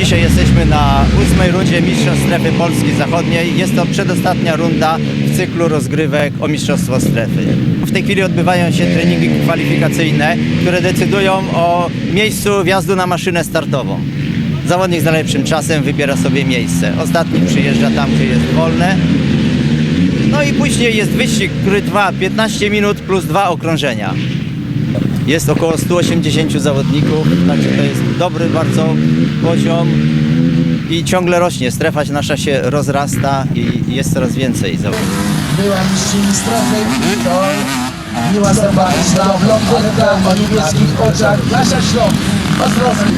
Dzisiaj jesteśmy na ósmej rundzie Mistrzostw Strefy Polski Zachodniej. Jest to przedostatnia runda w cyklu rozgrywek o Mistrzostwo Strefy. W tej chwili odbywają się treningi kwalifikacyjne, które decydują o miejscu wjazdu na maszynę startową. Zawodnik z najlepszym czasem wybiera sobie miejsce. Ostatni przyjeżdża tam, gdzie jest wolne. No i później jest wyścig, który trwa 15 minut plus dwa okrążenia. Jest około 180 zawodników, także to jest dobry bardzo poziom i ciągle rośnie. Strefa nasza się rozrasta i jest coraz więcej zawodników. była mistrzyni strefy, to miła sympatyczna blondynka o niebieskich oczach, Kasia Śląb. Pozdrowienia.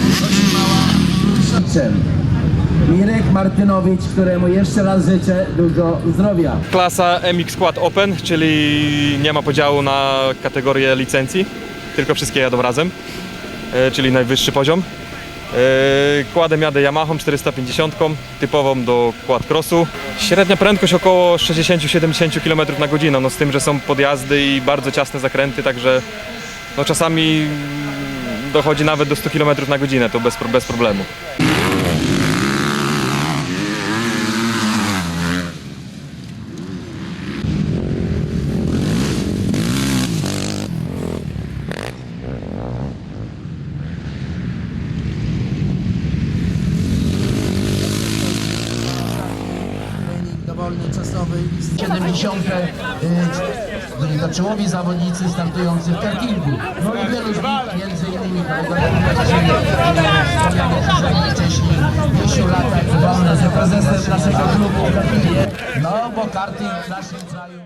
Mirek Martynowicz, któremu jeszcze raz życzę dużo zdrowia. Klasa MX Quad Open, czyli nie ma podziału na kategorie licencji, tylko wszystkie jadą razem, e, czyli najwyższy poziom. E, Kładem jadę Yamaha 450, typową do quad crossu. Średnia prędkość około 60-70 km na godzinę, no z tym, że są podjazdy i bardzo ciasne zakręty, także no czasami dochodzi nawet do 100 km na godzinę, to bez, bez problemu. Dowolny, czasowy, 70. y, to czołowi zawodnicy startujący w kartingu. No i wielu z nich, między innymi wcześniej, Jesiu Latak, wolny z prezesem naszego klubu w. No bo karting w naszym kraju...